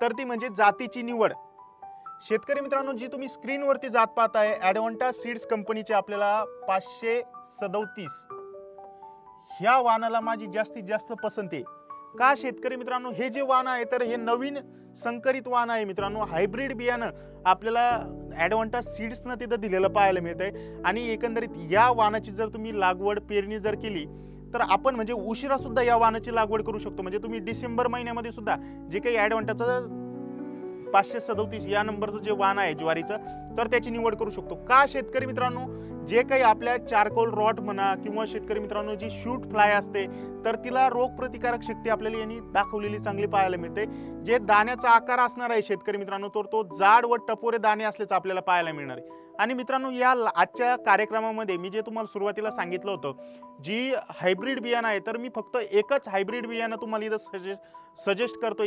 तर ती म्हणजे जातीची निवड. शेतकरी मित्रांनो जी तुम्ही स्क्रीनवरती जात पाहताय ॲडव्हान्टा सीड्स कंपनीचे आपल्याला पाचशे सदोतीस. ह्या वाहनाला माझी जास्तीत जास्त पसंती आहे. का शेतकरी मित्रांनो हे जे वाहन आहे तर हे नवीन संकरित वाहन आहे मित्रांनो. हायब्रिड बियाणं आपल्याला ॲडव्हान्टा सीड्सनं तिथं दिलेलं पाहायला मिळतंय. आणि एकंदरीत या वाहनाची जर तुम्ही लागवड पेरणी जर केली तर आपण म्हणजे उशिरा सुद्धा या वाहनाची लागवड करू शकतो. म्हणजे तुम्ही डिसेंबर महिन्यामध्ये सुद्धा जे काही ॲडव्हान्टाचं पाचशे सदोतीस या नंबरचं जे वाहन आहे ज्वारीचं तर त्याची निवड करू शकतो. का शेतकरी मित्रांनो जे काही आपल्या चारकोल रॉट म्हणा किंवा शेतकरी मित्रांनो जी शूट फ्लाय असते तर तिला रोगप्रतिकारक शक्ती आपल्याला यांनी दाखवलेली चांगली पाहायला मिळते. जे दाण्याचा आकार असणार आहे शेतकरी मित्रांनो तर तो जाड व टपोरे दाणे असल्याचं आपल्याला पाहायला मिळणार आहे. आणि मित्रांनो या आजच्या कार्यक्रमामध्ये मी जे तुम्हाला सुरुवातीला सांगितलं होतं जी हायब्रिड बियाणं आहे तर मी फक्त एकच हायब्रिड बियाणं तुम्हाला इथं सजेस्ट सजेस्ट करतो